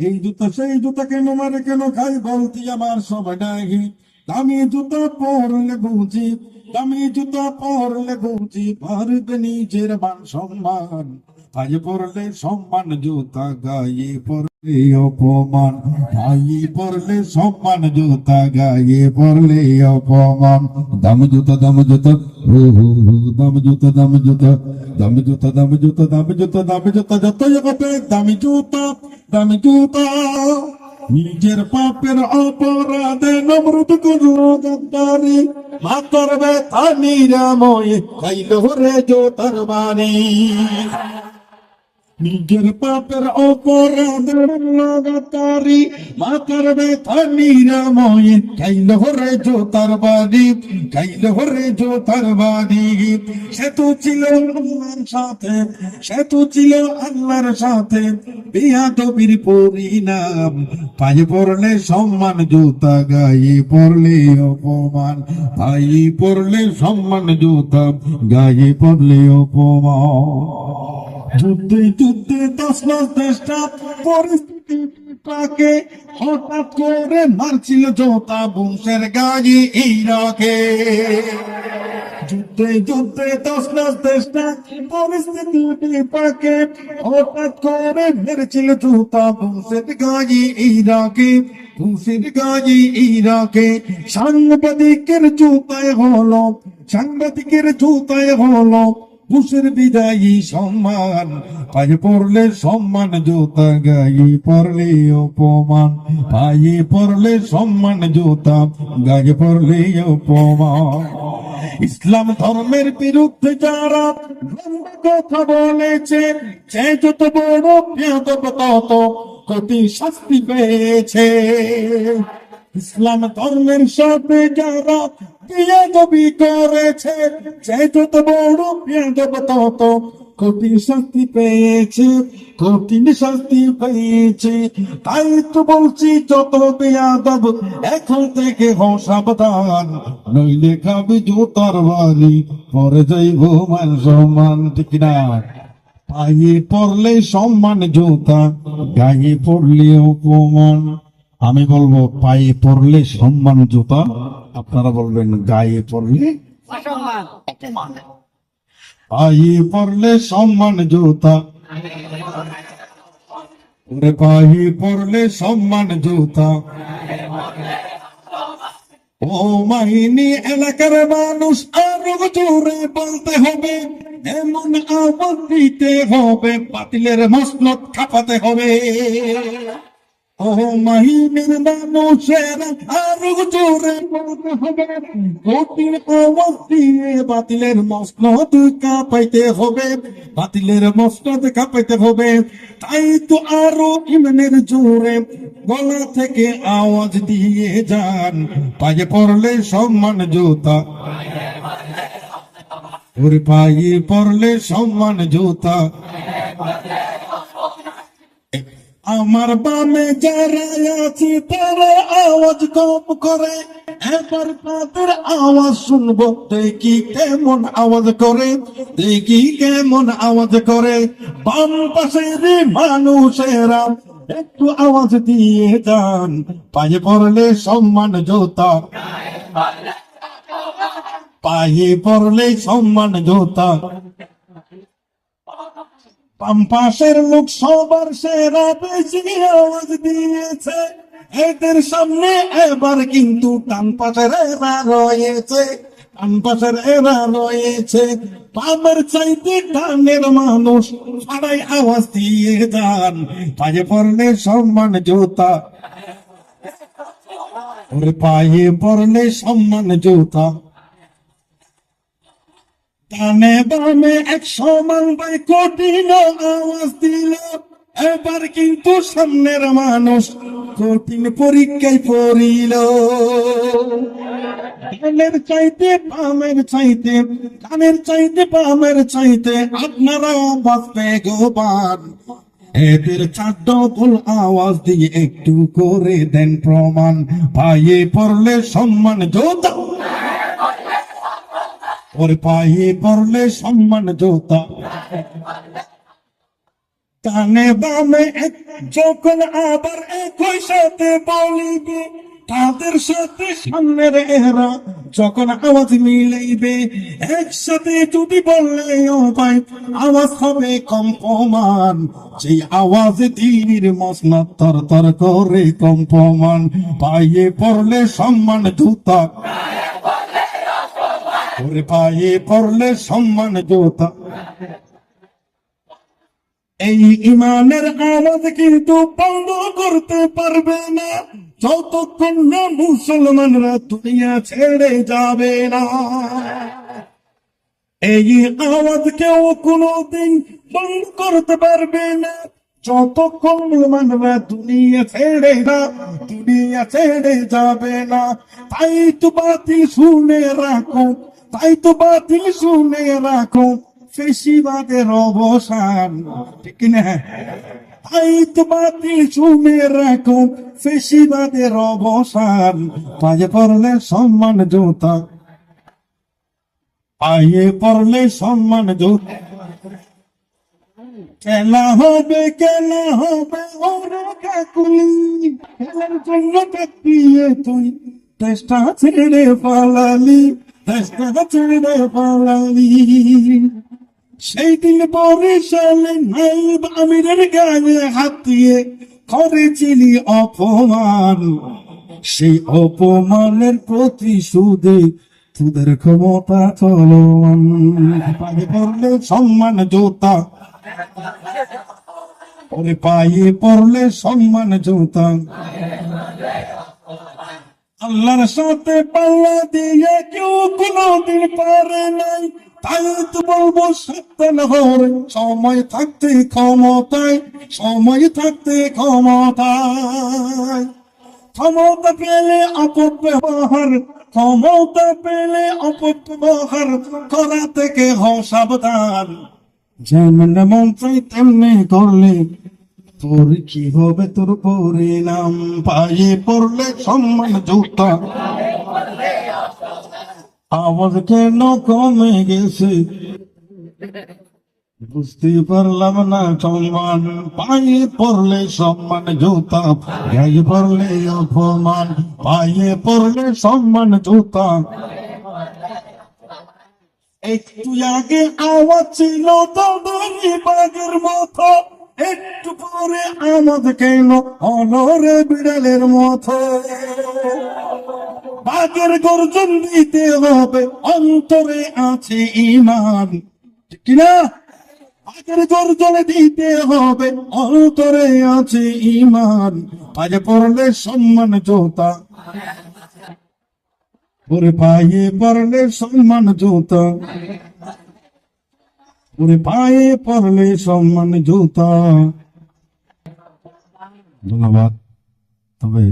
এই জুতা, সেই জুতা কেন মারে, কেন খাই বলতি আমার সব ডাহি। দামি জুতা পরলে বুঝি, দামি জুতা পরলে বুঝি পারবে নিজের মান সম্মান আজ পরলে সম্মান জুতা গায়ে পরলে অপমান ভাই পরলে সম্মান, জুতা গায়ে পরলে অপমান। দাম জুতা দাম জুতা, হু হু হু, দাম জুতা দাম জুতা দাম জুতা দাম জুতা দাম জুতা দাম জুতা, যতই হবে দামি জুতা দামি জুতা। নিজের পাপের অপরাধে নমরুদ করল গদ্দারি মাতর ব্যথা নিরাময়, খাইল রে জোতার বাণী। নিজের পাপের অপরাধে লাগাতারি মাতার ব্যথা নিরাময় খাইল রে জোতার বাড়ি খাইল রে জোতার বাড়ি। সে তো ছিল আল্লাহর সাথে, সে তো ছিল আল্লাহর সাথে। বিয়াদবির পরিণাম পায়ে পড়লে সম্মান, জুতা গায়ে পড়লে অপমান। ভাই পড়লে সম্মান, জুতা গায়ে পড়লে অপমান। যুদ্ধে যুদ্ধে মাস দেশটা পরিস্থিতি হঠাৎ করে মারছিল জোতা বংশের গায়ে ইরাকে যুদ্ধে যুদ্ধে মাস দেশটা পরিস্থিতি হঠাৎ করে মেরেছিল জোতা বংশের গায়ে ইরাকে বংশের গায়ে ইরাকে সাংবাদিকের জুতায় হলো সাংবাদিকের জুতায় হলো বুসের বিদায়ী সম্মান, পায়ে পড়লে সম্মান, জোতা গায়ে পড়লে অপমান, পায়ে পড়লে সম্মান, জোতা গায়ে পড়লে অপমান। ইসলাম ধর্মের বিরুদ্ধে যারা কথা বলেছে, সে যত বড় বেয়াদব তত কতি শাস্তি পেয়েছে। ইসলাম ধর্মের সাথে যারা বিয়াদবি করেছে। সে যত বড় পেয়েছে পেয়েছে। তাই তো বলছি, যত এখন থেকে সাবধান। নইলে বাড়ি, পরে যাইব মান সম্মান, ঠিক না? পায়ে পড়লে সম্মান জুতা, গায়ে পড়লে অপমান। আমি বলব, পায়ে পড়লে সম্মান জুতা আপনারা বলবেন গায়ে পড়লে পায়ে পড়লে সম্মান জুতা। ওরে পায়ে পড়লে সম্মান জুতা। ও মাহিনী এলাকার মানুষ আরও জোরে বলতে হবে। এমন আওয়াজ দিতে হবে বাতিলের মসনত খাপাতে হবে। বাতিলের কাঁপাইতে হবে বাতিলের কাঁপাইতে হবে তাই তো আরও ইমানের জোরে গলা থেকে আওয়াজ দিয়ে যান পায়ে পড়লে সম্মান জুতা পায়ে পড়লে সম্মান জুতা আমার বামে যারা আছে, তারা আওয়াজ কম করে। এবার তাদের আওয়াজ শুনব। দেখি কেমন আওয়াজ করে, দেখি কেমন আওয়াজ করে। বাম পাশের মানুষেরা একটু আওয়াজ দিয়ে যান। পায়ে পড়লে সম্মান জোতা। পায়ে পড়লে সম্মান জোতা। পাম্পাসের লোক সবার সেরা বেশি আওয়াজ দিয়েছে। এদের সামনে এবার কিন্তু টান পাশের এরা রয়েছে। টান পাশের এরা রয়েছে। পামের চাইতে টানের মানুষ সবাই আওয়াজ দিয়ে যান। পায়ে পড়লে সম্মান জোতা। পায়ে পড়লে সম্মান জোতা। ডানে বামে এক সমান ভাই কঠিন আওয়াজ দিল। এবার কিন্তু সামনের মানুষ কঠিন পরীক্ষায় পড়িল। ডানের চাইতে বামের চাইতে ডানের চাইতে বামের চাইতে বাঁচবে গোবান এদের ডবল আওয়াজ দিয়ে একটু করে দেন প্রমাণ। পায়ে পড়লে সম্মান যোদ্ধা ওর পায়ে পড়লে সম্মান জোতা। কানে বামে যখন আবার একই সাথে বলিবে, তাদের সাথে সামনের এরা যখন আওয়াজ মিলাইবে, একসাথে যদি বললে আওয়াজ হবে কম্পমান। যে আওয়াজ তীর মসনাদ তর তর করে কম্পমান। পায়ে পড়লে সম্মান জুতা। পায়ে পড়লে সম্মান জুতা। এই ইমানের আওয়াজ কিন্তু বন্ধ করতে পারবে না। যতক্ষণ না মুসলমানরা দুনিয়া ছেড়ে যাবে না। এই আওয়াজ কেউ কোনোদিন বন্ধ করতে পারবে না। যতক্ষণ মুসলমানরা দুনিয়া ছেড়ে না, দুনিয়া ছেড়ে যাবে না। তাই তো বাতিল শুনে রাখো তাই তো বাতিল শুনে রাখো, ফেসিবাদের অবসান। ঠিক না? তাই তো বাতিল শুনে রাখো, ফেসিবাদের অবসান। পায়ে পড়লে সম্মান জোতা, পায়ে পড়লে সম্মান জোতা। খেলা হবে খেলা হবে, ওরা কাকুলি, খেলার জন্য কাটিয়ে তুই। দেশটা ছেড়ে পালালি। সেই দিন বরিশালে নাইব আমিরের গায়ে হাত দিয়ে করেছিলি অপমান। সেই অপমানের প্রতিশোধে তোদের ক্ষমতা চলমান পায়ে পড়লে সম্মান জোতা ওরে পায়ে পড়লে সম্মান জোতা। আল্লাহর সাথে পাল্লা দিয়ে কেউ কোনোদিন পারে নাই। তাই তো বলব সাবধান সময় থাকতে ক্ষমতায়, সময় থাকতে ক্ষমতায়। ক্ষমতা পেলে অপব্যবহার, ক্ষমতা পেলে অপব্যবহার, করা থেকে হও সাবধান। যেমন মন চাই তেমনি করলে তোর কি হবে? তোর পরিণাম পায়ে পড়লে সম্মান জুতা। আওয়াজ কেন কমে গেছে? বুঝতে পারলাম না, সম্মান পায়ে পড়লে সম্মান জুতা। গায়ে পড়লে অপমান, পায়ে পড়লে সম্মান জুতা। একটু আগে আওয়াজ ছিল দাদারি বাগের মতো। একটু পরে আমাদ কেন অনরে বিড়ালের মতো। বাগের গর্জন দিতে হবে, অন্তরে আছে ইমান কিনা? বাগের গর্জন দিতে হবে, অন্তরে আছে ইমান পায়ে পড়লে সম্মান জোতা। ওরে পায়ে পড়লে সম্মান জুতা। ওরে পায়ে পড়লে সম্মান জুতা। ধন্যবাদ। তবে